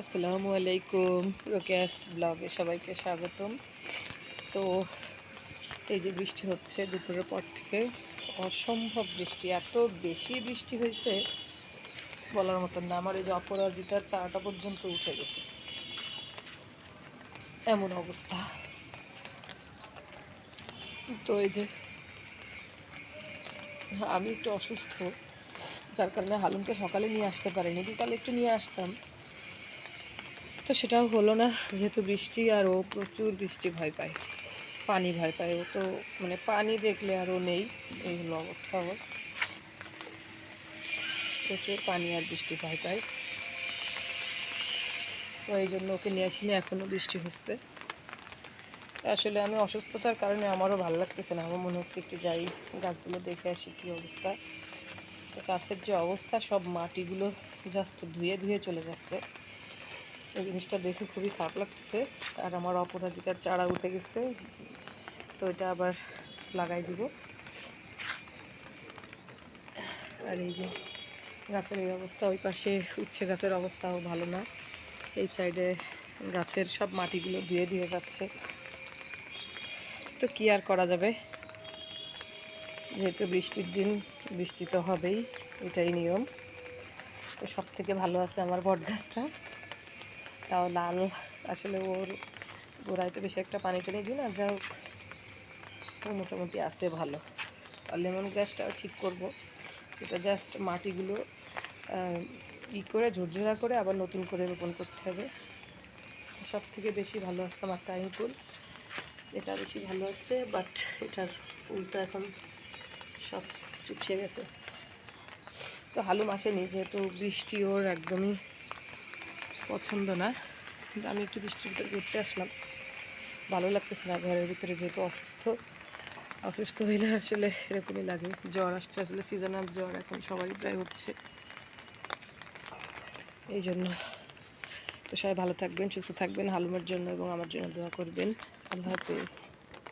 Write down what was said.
আসসালামু আলাইকুম, রোকেয়াস ব্লগে সবাইকে স্বাগতম। তো, এই যে বৃষ্টি হচ্ছে দুপুরের পর থেকে, অসম্ভব বৃষ্টি, এত বেশি বৃষ্টি হয়েছে, বলার মতন না। আমার এই যে অপরাজিতার চারাটা পর্যন্ত উঠে গেছে। এমন অবস্থা। তো এই যে, আমি একটু অসুস্থ, যার কারণে হালুমকে সকালে নিয়ে আসতে পারিনি, বিকালে একটু নিয়ে আসতাম। তো সেটাও হলো না, যেহেতু বৃষ্টি আর ও প্রচুর বৃষ্টি ভয় পায়, পানি ভয় পায়, ও তো মানে পানি দেখলে আর ও নেই, এই হলো অবস্থা ওর। প্রচুর পানি আর বৃষ্টি ভয় পায়। তো এই জন্য ওকে নিয়ে আসিনি এখনও বৃষ্টি হচ্ছে। আসলে আমি অসুস্থতার কারণে আমারও ভালো লাগতেছে না, আমার মনে হচ্ছে একটু যাই, গাছগুলো দেখে আসি কী অবস্থা। তো গাছের যে অবস্থা, সব মাটিগুলো জাস্ট ধুয়ে ধুয়ে চলে যাচ্ছে। এই জিনিসটা দেখে খুবই খারাপ লাগতেছে। আর আমার অপরাজিতার চারা উঠে গেছে। তো এটা আবার লাগাই দিব। আর এই যে গাছের এই অবস্থা, ওই পাশে উচ্ছে গাছের অবস্থাও ভালো না। এই সাইডে গাছের সব মাটিগুলো ধুয়ে দিয়ে যাচ্ছে। তো কি আর করা যাবে? যেহেতু বৃষ্টির দিন, বৃষ্টি তো হবেই, এটাই নিয়ম। তো সব থেকে ভালো আছে আমার বট গাছটা তাও লাল। আসলে ওর গোড়ায় তো বেশি একটা পানি টানি দিই না যা হোক। মোটামুটি আছে ভালো। আর লেমন গ্যাসটাও ঠিক করব। এটা জাস্ট মাটিগুলো ই করে, ঝুরঝুরা করে আবার নতুন করে রোপণ করতে হবে। সব থেকে বেশি ভালো আছে আমার টাইম ফুল। এটা বেশি ভালো আছে বাট এটার ফুলটা এখন সব চুপসে গেছে। তো হালুম আসেনি, যেহেতু বৃষ্টি ওর একদমই পছন্দ না, কিন্তু আমি একটু বৃষ্টির ভিতরে ঘুরতে আসলাম। ভালো লাগতেছে না, ঘরের ভিতরে যেহেতু অসুস্থ। অসুস্থ হইলে আসলে এরকমই লাগে, জ্বর আসছে আসলে সিজনাল জ্বর এখন সবারই প্রায় হচ্ছে। এই জন্য। তো সবাই ভালো থাকবেন, সুস্থ থাকবেন, হালুমের জন্য এবং আমার জন্য দোয়া করবেন। আল্লাহ হাফেজ।